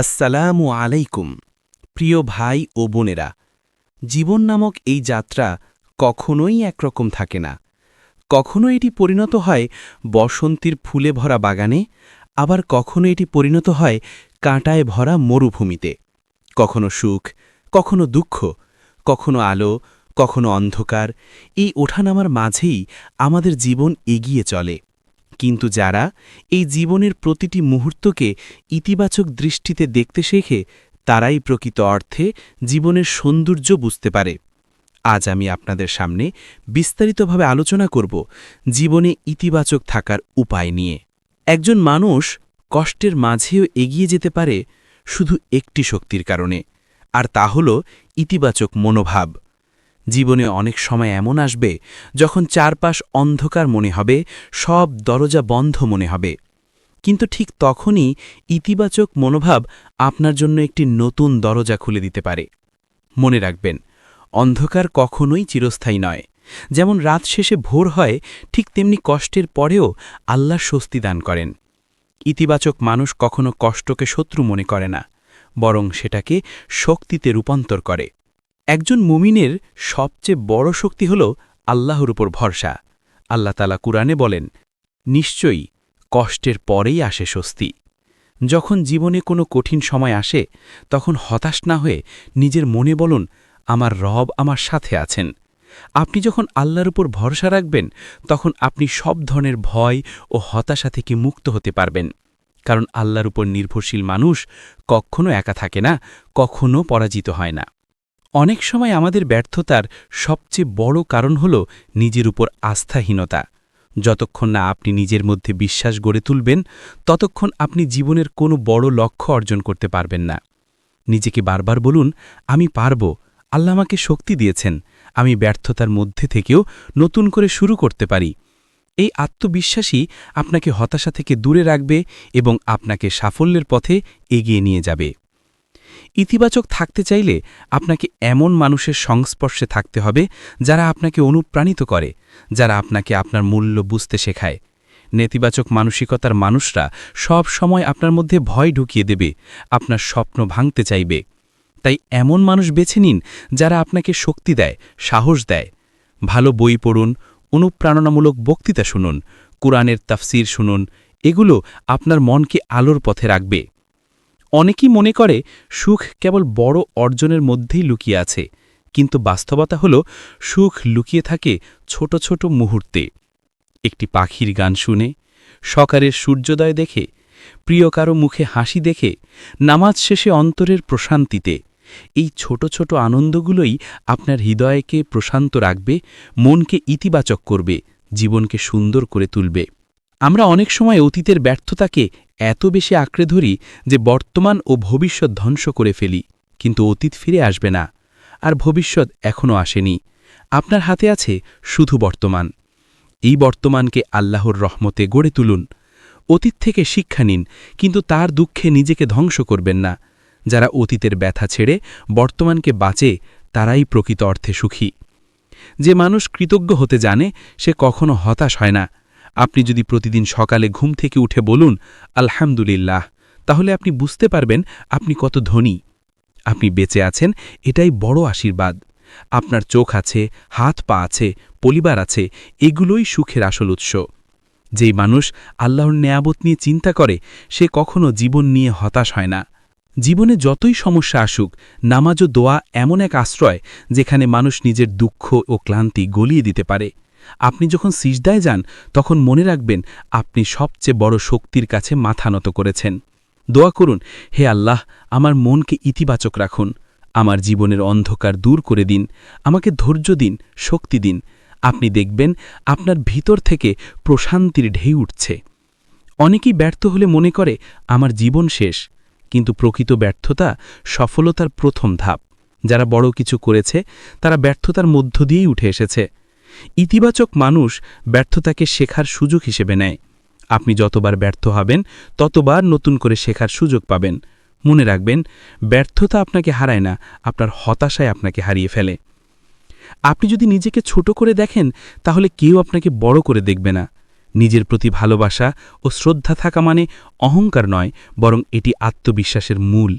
আসসালামু আলাইকুম, প্রিয় ভাই ও বোনেরা। জীবন নামক এই যাত্রা কখনোই একরকম থাকে না। কখনো এটি পরিণত হয় বসন্তীর ফুলে ভরা বাগানে, আবার কখনো এটি পরিণত হয় কাঁটায় ভরা মরুভূমিতে। কখনো সুখ, কখনো দুঃখ, কখনো আলো, কখনো অন্ধকার, এই ওঠানামার মাঝেই আমাদের জীবন এগিয়ে চলে। কিন্তু যারা এই জীবনের প্রতিটি মুহূর্তকে ইতিবাচক দৃষ্টিতে দেখতে শেখে, তারাই প্রকৃত অর্থে জীবনের সৌন্দর্য বুঝতে পারে। আজ আমি আপনাদের সামনে বিস্তারিতভাবে আলোচনা করব জীবনে ইতিবাচক থাকার উপায় নিয়ে। একজন মানুষ কষ্টের মাঝেও এগিয়ে যেতে পারে শুধু একটি শক্তির কারণে, আর তা হল ইতিবাচক মনোভাব। জীবনে অনেক সময় এমন আসবে, যখন চারপাশ অন্ধকার মনে হবে, সব দরজা বন্ধ মনে হবে। কিন্তু ঠিক তখনই ইতিবাচক মনোভাব আপনার জন্য একটি নতুন দরজা খুলে দিতে পারে। মনে রাখবেন, অন্ধকার কখনোই চিরস্থায়ী নয়। যেমন রাত শেষে ভোর হয়, ঠিক তেমনি কষ্টের পরেও আল্লাহ স্বস্তি দান করেন। ইতিবাচক মানুষ কখনো কষ্টকে শত্রু মনে করে না, বরং সেটাকে শক্তিতে রূপান্তর করে। একজন মুমিনের সবচেয়ে বড় শক্তি হল আল্লাহর উপর ভরসা। আল্লাহ তালা কুরআনে বলেন, নিশ্চয়ই কষ্টের পরেই আসে স্বস্তি। যখন জীবনে কোনো কঠিন সময় আসে, তখন হতাশ না হয়ে নিজের মনে বলুন, আমার রব আমার সাথে আছেন। আপনি যখন আল্লাহর উপর ভরসা রাখবেন, তখন আপনি সব ধরনের ভয় ও হতাশা থেকে মুক্ত হতে পারবেন। কারণ আল্লাহর উপর নির্ভরশীল মানুষ কখনো একা থাকে না, কখনো পরাজিত হয় না। অনেক সময় আমাদের ব্যর্থতার সবচেয়ে বড় কারণ হল নিজের উপর আস্থাহীনতা। যতক্ষণ না আপনি নিজের মধ্যে বিশ্বাস গড়ে তুলবেন, ততক্ষণ আপনি জীবনের কোনো বড় লক্ষ্য অর্জন করতে পারবেন না। নিজেকে বারবার বলুন, আমি পারব। আল্লাহ আমাকে শক্তি দিয়েছেন। আমি ব্যর্থতার মধ্যে থেকেও নতুন করে শুরু করতে পারি। এই আত্মবিশ্বাসই আপনাকে হতাশা থেকে দূরে রাখবে এবং আপনাকে সাফল্যের পথে এগিয়ে নিয়ে যাবে। ইতিবাচক থাকতে চাইলে আপনাকে এমন মানুষের সংস্পর্শে থাকতে হবে যারা আপনাকে অনুপ্রাণিত করে, যারা আপনাকে আপনার মূল্য বুঝতে শেখায়। নেতিবাচক মানসিকতার মানুষরা সব সময় আপনার মধ্যে ভয় ঢুকিয়ে দেবে, আপনার স্বপ্ন ভাঙতে চাইবে। তাই এমন মানুষ বেছে নিন যারা আপনাকে শক্তি দেয়, সাহস দেয়। ভালো বই পড়ুন, অনুপ্রেরণামূলক বক্তৃতা শুনুন, কোরআনের তাফসির শুনুন, এগুলো আপনার মনকে আলোর পথে রাখবে। অনেকেই মনে করে সুখ কেবল বড় অর্জনের মধ্যেই লুকিয়ে আছে, কিন্তু বাস্তবতা হল সুখ লুকিয়ে থাকে ছোট ছোট মুহূর্তে। একটি পাখির গান শুনে সকারের সূর্যোদয় দেখে, প্রিয় কারও মুখে হাসি দেখে, নামাজ শেষে অন্তরের প্রশান্তিতে, এই ছোট ছোট আনন্দগুলোই আপনার হৃদয়কে প্রশান্ত রাখবে, মনকে ইতিবাচক করবে, জীবনকে সুন্দর করে তুলবে। আমরা অনেক সময় অতীতের ব্যর্থতাকে এত বেশি আঁকড়ে ধরি যে বর্তমান ও ভবিষ্যৎ ধ্বংস করে ফেলি, কিন্তু অতীত ফিরে আসবে না, আর ভবিষ্যৎ এখনও আসেনি। আপনার হাতে আছে শুধু বর্তমান। এই বর্তমানকে আল্লাহর রহমতে গড়ে তুলুন। অতীত থেকে শিক্ষা নিন, কিন্তু তার দুঃখে নিজেকে ধ্বংস করবেন না। যারা অতীতের ব্যথা ছেড়ে বর্তমানকে বাঁচে, তারাই প্রকৃত অর্থে সুখী। যে মানুষ কৃতজ্ঞ হতে জানে, সে কখনো হতাশ হয় না। আপনি যদি প্রতিদিন সকালে ঘুম থেকে উঠে বলুন, আলহামদুলিল্লাহ তাহলে আপনি বুঝতে পারবেন আপনি কত ধনী। আপনি বেঁচে আছেন, এটাই বড় আশীর্বাদ। আপনার চোখ আছে, হাত পা আছে, পরিবার আছে, এগুলোই সুখের আসল উৎস। যেই মানুষ আল্লাহর নেয়াবত নিয়ে চিন্তা করে, সে কখনো জীবন নিয়ে হতাশ হয় না। জীবনে যতই সমস্যা আসুক, নামাজ ও দোয়া এমন এক আশ্রয়, যেখানে মানুষ নিজের দুঃখ ও ক্লান্তি গলিয়ে দিতে পারে। আপনি যখন সিজদায় যান, তখন মনে রাখবেন আপনি সবচেয়ে বড় শক্তির কাছে মাথা নত করেছেন। দোয়া করুন, হে আল্লাহ, আমার মনকে ইতিবাচক রাখুন, আমার জীবনের অন্ধকার দূর করে দিন, আমাকে ধৈর্য দিন, শক্তি দিন। আপনি দেখবেন আপনার ভিতর থেকে প্রশান্তির ঢেউ উঠছে। অনেকেই ব্যর্থ হলে মনে করে, আমার জীবন শেষ। কিন্তু প্রকৃত ব্যর্থতা সফলতার প্রথম ধাপ। যারা বড় কিছু করেছে, তারা ব্যর্থতার মধ্য দিয়েই উঠে এসেছে। ইতিবাচক মানুষ ব্যর্থতাকে শেখার সুযোগ হিসেবে নেয়। আপনি যতবার ব্যর্থ হবেন, ততবার নতুন করে শেখার সুযোগ পাবেন। মনে রাখবেন, ব্যর্থতা আপনাকে হারায় না, আপনার হতাশায় আপনাকে হারিয়ে ফেলে। আপনি যদি নিজেকে ছোট করে দেখেন, তাহলে কেউ আপনাকে বড় করে দেখবে না। নিজের প্রতি ভালোবাসা ও শ্রদ্ধা থাকা মানে অহংকার নয়, বরং এটি আত্মবিশ্বাসের মূল।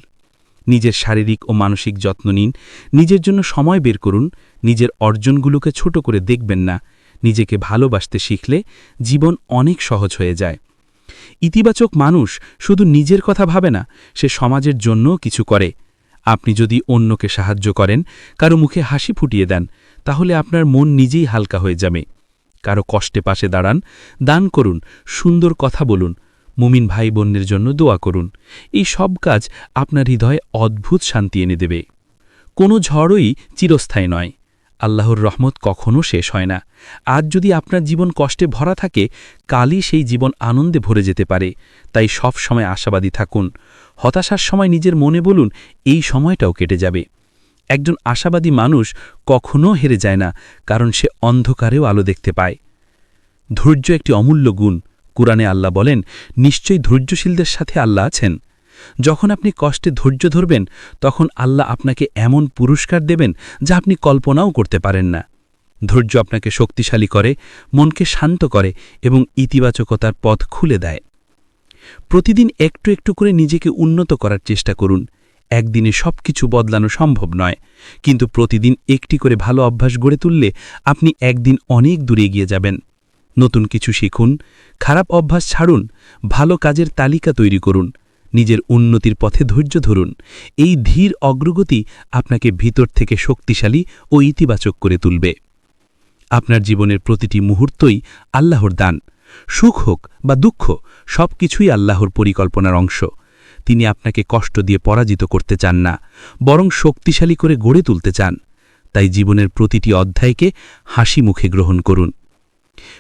নিজের শারীরিক ও মানসিক যত্ন নিন। নিজের জন্য সময় বের করুন। নিজের অর্জনগুলোকে ছোট করে দেখবেন না। নিজেকে ভালোবাসতে শিখলে জীবন অনেক সহজ হয়ে যায়। ইতিবাচক মানুষ শুধু নিজের কথা ভাবে না, সে সমাজের জন্যও কিছু করে। আপনি যদি অন্যকে সাহায্য করেন, কারও মুখে হাসি ফুটিয়ে দেন, তাহলে আপনার মন নিজেই হালকা হয়ে যাবে। কারও কষ্টে পাশে দাঁড়ান, দান করুন, সুন্দর কথা বলুন মুমিন ভাই বোনের জন্য দোয়া করুন। এই সব কাজ আপনার হৃদয়ে অদ্ভুত শান্তি এনে দেবে। কোনো ঝড়ই চিরস্থায়ী নয়। আল্লাহর রহমত কখনও শেষ হয় না। আজ যদি আপনার জীবন কষ্টে ভরা থাকে, কালই সেই জীবন আনন্দে ভরে যেতে পারে। তাই সব সময় আশাবাদী থাকুন। হতাশার সময় নিজের মনে বলুন, এই সময়টাও কেটে যাবে। একজন আশাবাদী মানুষ কখনও হেরে যায় না, কারণ সে অন্ধকারেও আলো দেখতে পায়। ধৈর্য একটি অমূল্য গুণ। কুরআনে আল্লাহ বলেন, নিশ্চয়ই ধৈর্যশীলদের সাথে আল্লাহ আছেন। যখন আপনি কষ্টে ধৈর্য ধরবেন, তখন আল্লাহ আপনাকে এমন পুরস্কার দেবেন যা আপনি কল্পনাও করতে পারেন না। ধৈর্য আপনাকে শক্তিশালী করে, মনকে শান্ত করে এবং ইতিবাচকতার পথ খুলে দেয়। প্রতিদিন একটু একটু করে নিজেকে উন্নত করার চেষ্টা করুন। একদিনে সব কিছু বদলানো সম্ভব নয়। কিন্তু প্রতিদিন একটি করে ভালো অভ্যাস গড়ে তুললে আপনি একদিন অনেক দূরে এগিয়ে যাবেন। নতুন কিছু শিখুন, খারাপ অভ্যাস ছাড়ুন, ভালো কাজের তালিকা তৈরি করুন, নিজের উন্নতির পথে ধৈর্য ধরুন। এই ধীর অগ্রগতি আপনাকে ভিতর থেকে শক্তিশালী ও ইতিবাচক করে তুলবে। আপনার জীবনের প্রতিটি মুহূর্তই আল্লাহর দান। সুখ হোক বা দুঃখ সব কিছুই আল্লাহর পরিকল্পনার অংশ। তিনি আপনাকে কষ্ট দিয়ে পরাজিত করতে চান না, বরং শক্তিশালী করে গড়ে তুলতে চান। তাই জীবনের প্রতিটি অধ্যায়কে হাসি মুখে গ্রহণ করুন।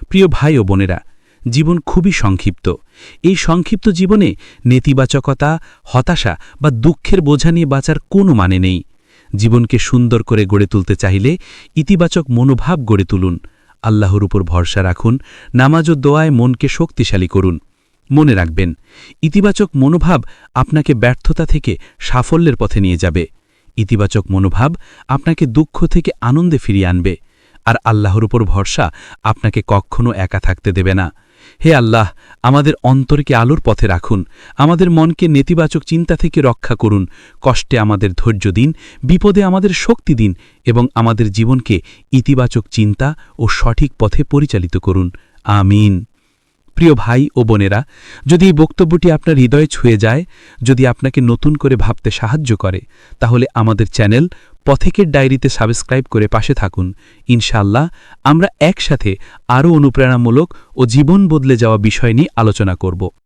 প্রিয় ভাই ও বোনেরা, জীবন খুবই সংক্ষিপ্ত। এই সংক্ষিপ্ত জীবনে নেতিবাচকতা, হতাশা বা দুঃখের বোঝা নিয়ে বাঁচার কোনো মানে নেই। জীবনকে সুন্দর করে গড়ে তুলতে চাইলে ইতিবাচক মনোভাব গড়ে তুলুন। আল্লাহর উপর ভরসা রাখুন, নামাজ ও দোয়ায় মনকে শক্তিশালী করুন। মনে রাখবেন, ইতিবাচক মনোভাব আপনাকে ব্যর্থতা থেকে সাফল্যের পথে নিয়ে যাবে। ইতিবাচক মনোভাব আপনাকে দুঃখ থেকে আনন্দে ফিরিয়ে আনবে। আর আল্লাহর উপর ভরসা আপনাকে কখনো একা থাকতে দেবে না। হে আল্লাহ, আমাদের অন্তরকে আলোর পথে রাখুন, আমাদের মনকে নেতিবাচক চিন্তা থেকে রক্ষা করুন, কষ্টে আমাদের ধৈর্য দিন, বিপদে আমাদের শক্তি দিন এবং আমাদের জীবনকে ইতিবাচক চিন্তা ও সঠিক পথে পরিচালিত করুন। আমিন। প্রিয় ভাই ও বোনেরা, যদি এই বক্তব্যটি আপনার হৃদয়ে ছুঁয়ে যায়, যদি আপনাকে নতুন করে ভাবতে সাহায্য করে, তাহলে আমাদের চ্যানেল পথেকের ডায়েরিতে সাবস্ক্রাইব করে পাশে থাকুন। ইনশাল্লাহ আমরা একসাথে আরও অনুপ্রেরণামূলক ও জীবন বদলে যাওয়া বিষয় নিয়ে আলোচনা করব।